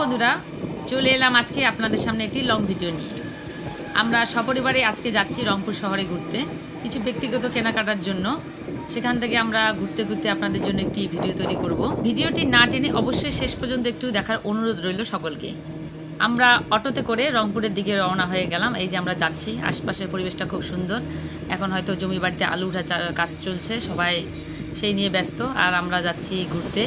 বন্ধুরা, চলে এলাম আজকে আপনাদের সামনে একটি লং ভিডিও নিয়ে। আমরা সপরিবারে আজকে যাচ্ছি রংপুর শহরে ঘুরতে, কিছু ব্যক্তিগত কেনাকাটার জন্য। সেখান থেকে আমরা ঘুরতে ঘুরতে আপনাদের জন্য একটি ভিডিও তৈরি করব। ভিডিওটি না টেনে অবশ্যই শেষ পর্যন্ত একটু দেখার অনুরোধ রইল সকলকে। আমরা অটোতে করে রংপুরের দিকে রওনা হয়ে গেলাম। এই যে আমরা যাচ্ছি, আশপাশের পরিবেশটা খুব সুন্দর। এখন হয়তো জমি বাড়িতে আলু উঠা কাজ চলছে, সবাই সেই নিয়ে ব্যস্ত। আর আমরা যাচ্ছি ঘুরতে।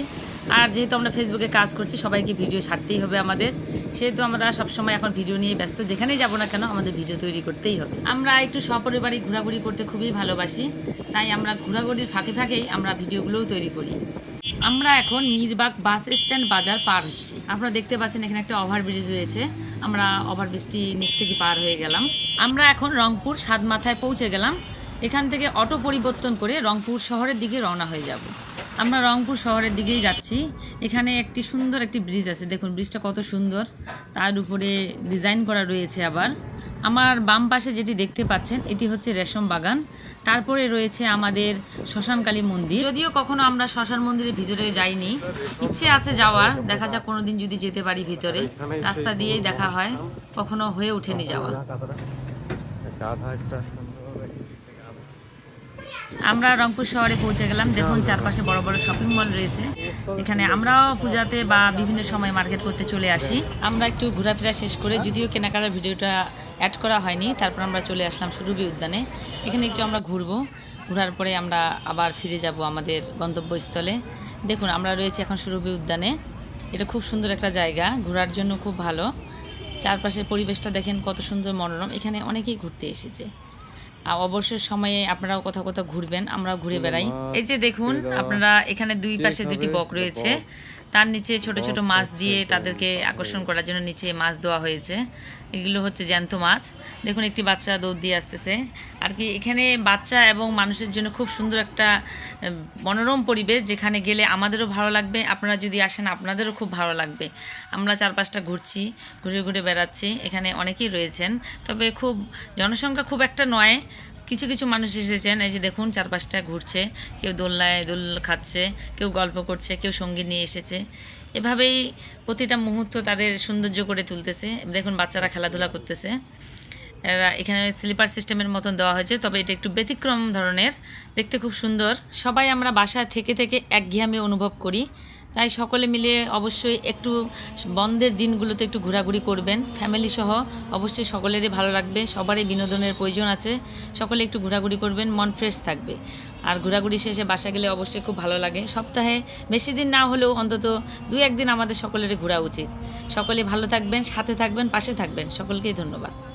আর যেহেতু আমরা ফেসবুকে কাজ করছি, সবাইকে ভিডিও ছাড়তেই হবে আমাদের। সেহেতু আমরা সবসময় এখন ভিডিও নিয়ে ব্যস্ত, যেখানেই যাব না কেন আমাদের ভিডিও তৈরি করতেই হবে। আমরা একটু সপরিবারে ঘোরাঘুরি করতে খুবই ভালোবাসি, তাই আমরা ঘোরাঘুরির ফাঁকে ফাঁকেই আমরা ভিডিওগুলোও তৈরি করি। আমরা এখন মিরবাগ বাস স্ট্যান্ড বাজার পার হচ্ছি। আপনারা দেখতে পাচ্ছেন এখানে একটা ওভারব্রিজ রয়েছে। আমরা ওভারব্রিজটি নিচ থেকে পার হয়ে গেলাম। আমরা এখন রংপুর সাত মাথায় পৌঁছে গেলাম। এখান থেকে অটো পরিবর্তন করে রংপুর শহরের দিকে রওনা হয়ে যাব। আমরা রংপুর শহরের দিকেই যাচ্ছি। এখানে একটি সুন্দর একটি ব্রিজ আছে। দেখুন ব্রিজটা কত সুন্দর। তার উপরে ডিজাইন করা রয়েছে আবার। আমার বাম পাশে যেটি দেখতে পাচ্ছেন, এটি হচ্ছে রেশম বাগান। তারপরে রয়েছে আমাদের শ্মশানকালী মন্দির। যদিও কখনো আমরা শ্মশান মন্দিরের ভিতরে যাইনি। ইচ্ছে আছে যাওয়ার। দেখা যাক কোনোদিন যদি যেতে পারি ভিতরে। রাস্তা দিয়েই দেখা হয়। কখনো হয়ে ওঠেনি যাওয়া। আমরা রংপুর শহরে পৌঁছে গেলাম। দেখুন, চারপাশে বড় বড় শপিং মল রয়েছে। এখানে আমরাও পূজাতে বা বিভিন্ন সময় মার্কেট করতে চলে আসি। আমরা একটু ঘোরাফেরা শেষ করে, যদিও কেনাকাটার ভিডিওটা অ্যাড করা হয়নি, তারপর আমরা চলে আসলাম সুরভি উদ্যানে। এখানে একটু আমরা ঘুরবো, ঘোরার পরে আমরা আবার ফিরে যাব আমাদের গন্তব্যস্থলে। দেখুন, আমরা রয়েছি এখন সুরভি উদ্যানে। এটা খুব সুন্দর একটা জায়গা, ঘোরার জন্য খুব ভালো। চারপাশের পরিবেশটা দেখেন কত সুন্দর মনোরম। এখানে অনেকেই ঘুরতে এসেছে। অবসর সময়ে আপনারাও কোথাও কোথাও ঘুরবেন আমরা ঘুরে বেড়াই। এই যে দেখুন আপনারা এখানে দুই পাশে দুটি বক? রয়েছে। তার নিচে ছোট ছোট মাছ দিয়ে তাদেরকে আকর্ষণ করার জন্য নিচে মাছ দেওয়া হয়েছে। এগুলো হচ্ছে জ্যান্ত মাছ। দেখুন একটি বাচ্চা দৌড় দিয়ে আসতেছে। আর কি এখানে বাচ্চা এবং মানুষের জন্য খুব সুন্দর একটা মনোরম পরিবেশ যেখানে গেলে আমাদেরও ভালো লাগবে আপনারা যদি আসেন আপনাদেরও খুব ভালো লাগবে। আমরা চারপাশটা ঘুরছি ঘুরে ঘুরে বেড়াচ্ছি এখানে অনেকেই রয়েছেন। তবে খুব জনসংখ্যা খুব একটা নয় কিছু কিছু মানুষ এসেছেন, এই যে দেখুন চারপাশটা ঘুরছে, কেউ দোলনায় দোল খাচ্ছে, কেউ গল্প করছে, কেউ সঙ্গী নিয়ে এসেছে। এভাবেই প্রতিটা মুহূর্ত তাদের সৌন্দর্য করে তুলতেছে। দেখুন বাচ্চারা খেলাধুলা করতেছে। এখানে স্লিপার সিস্টেমের মতন দেওয়া হয়েছে, তবে এটা একটু ব্যতিক্রম ধরনের, দেখতে খুব সুন্দর। সবাই আমরা বাসায় থেকে থেকে একঘেয়ামি অনুভব করি। তাই সকলে মিলে অবশ্যই একটু বন্ধের দিনগুলোতে একটু ঘোরাঘুরি করবেন। ফ্যামিলি সহ অবশ্যই সকলেরই ভালো লাগবে। সবারই বিনোদনের প্রয়োজন আছে। সকলে একটু ঘোরাঘুরি করবেন, মন ফ্রেশ থাকবে। আর ঘোরাঘুরি শেষে বাসা গেলে অবশ্যই খুব ভালো লাগে। সপ্তাহে বেশি দিন না হলেও অন্তত দু একদিন আমাদের সকলেরই ঘোরা উচিত। সকলে ভালো থাকবেন, সাথে থাকবেন, পাশে থাকবেন। সকলকেই ধন্যবাদ।